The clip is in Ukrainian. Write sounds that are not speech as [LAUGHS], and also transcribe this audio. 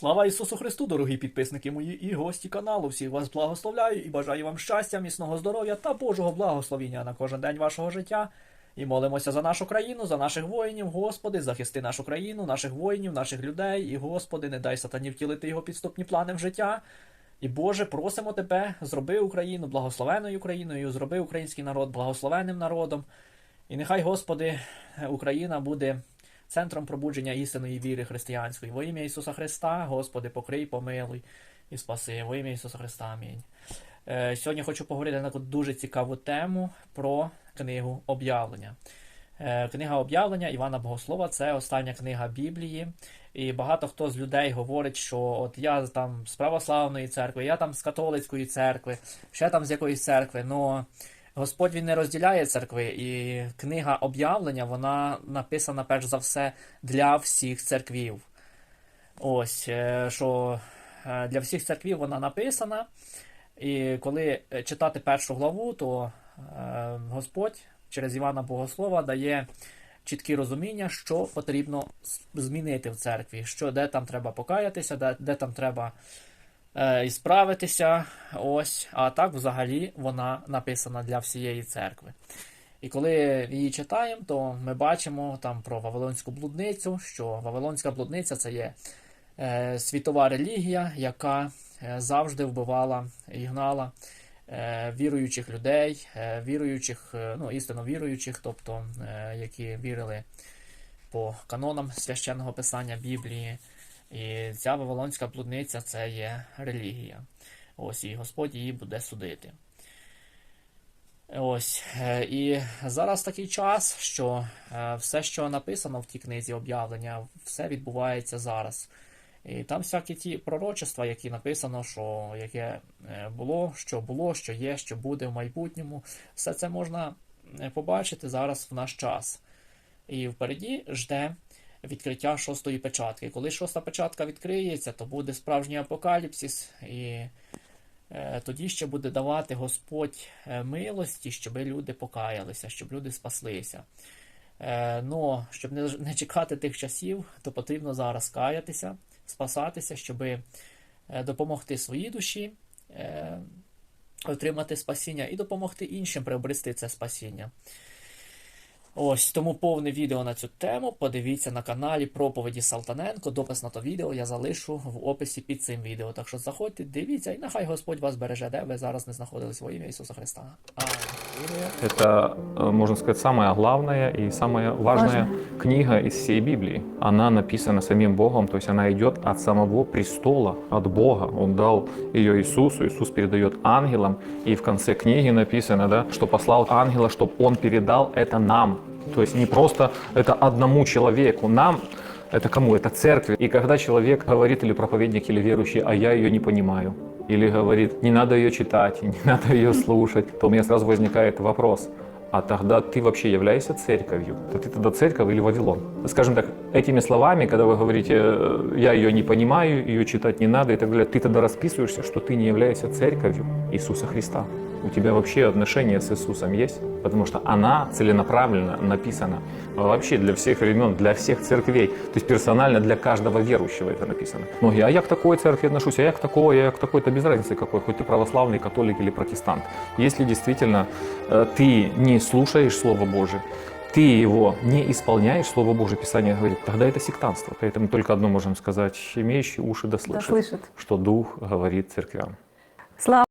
Слава Ісусу Христу, дорогі підписники мої і гості каналу. Всіх вас благословляю і бажаю вам щастя, міцного здоров'я та Божого благословіння на кожен день вашого життя. І молимося за нашу країну, за наших воїнів, Господи, захисти нашу країну, наших воїнів, наших людей. І, Господи, не дай сатані втілити його підступні плани в життя. І Боже, просимо Тебе, зроби Україну благословеною Україною, зроби український народ благословенним народом. І нехай, Господи, Україна буде центром пробудження істинної віри християнської. Во ім'я Ісуса Христа, Господи, покрий, помилуй і спаси. Во ім'я Ісуса Христа. Амінь. Е, Сьогодні хочу поговорити на таку дуже цікаву тему про книгу об'явлення. Е, Книга об'явлення Івана Богослова це остання книга Біблії. І багато хто з людей говорить, що от я там з православної церкви, я там з католицької церкви, ще там з якоїсь церкви. Но Господь він не розділяє церкви, і книга об'явлення вона написана перш за все для всіх церквів. Ось е, що е, для всіх церквів вона написана. І коли е, читати першу главу, то Господь через Івана Богослова дає чіткі розуміння, що потрібно змінити в церкві, що де там треба покаятися, де, де там треба і справитися. Ось, а так взагалі вона написана для всієї церкви. І коли її читаємо, то ми бачимо там про Вавилонську блудницю, що Вавилонська блудниця це є е, світова релігія, яка е, завжди вбивала і гнала е, віруючих людей, е, віруючих, е, ну, істинно віруючих, тобто е, які вірили по канонам священного писання Біблії. І ця Вавилонська блудниця це є релігія. Ось і Господь її буде судити. Ось. е, І зараз такий час, що е, все, що написано в тій книзі об'явлення, все відбувається зараз. І там всякі ті пророчества, які написано, що яке е, було, що було, що є, що буде в майбутньому, все це можна побачити зараз в наш час. І впереді жде відкриття шостої печатки. Коли шоста печатка відкриється, то буде справжній апокаліпсис, і е, тоді ще буде давати Господь е, милості, щоб люди покаялися, щоб люди спаслися. Е, но щоб не, не чекати тих часів, то потрібно зараз каятися, спасатися, щоб допомогти своїй душі, е, отримати спасіння і допомогти іншим приобрести це спасіння. Ось тому повне відео на цю тему. Подивіться на каналі Проповіді Салтаненко. Допис на то відео я залишу в описі під цим відео. Так що заходьте, дивіться, і нехай Господь вас береже, де ви зараз не знаходились во ім'я Ісуса Христа. Алілуя. Это, э, можно сказать, самая главная и самая важная книга из всей Библии. Она написана самим Богом, то есть она идет от самого престола, от Бога. Он дал ее Иисусу, Иисус передает ангелам, и в конце книги написано, да, что послал ангела, чтобы он передал это нам. То есть не просто это одному человеку, нам это кому? Это церкви. И когда человек говорит, или проповедник, или верующий, а я ее не понимаю, или говорит, не надо ее читать, не [LAUGHS] надо ее слушать, то у меня сразу возникает вопрос, а тогда ты вообще являешься церковью? То ты тогда церковь или Вавилон? Скажем так, этими словами, когда вы говорите, э, я ее не понимаю, ее читать не надо и так далее, ты тогда расписываешься, что ты не являешься церковью Иисуса Христа. У тебя вообще отношения с Иисусом есть? Потому что она целенаправленно написана вообще для всех времен, для всех церквей. То есть персонально для каждого верующего это написано. Многие, а я к такой церкви отношусь, а я к такой, я к такой-то без разницы какой, хоть ты православный, католик или протестант. Если действительно э, ты не слушаешь Слово Божие, ты его не исполняешь, Слово Божие Писание говорит, тогда это сектантство. Поэтому только одно можем сказать, имеющие уши да Да слышат, слышат. что Дух говорит церквям. Слава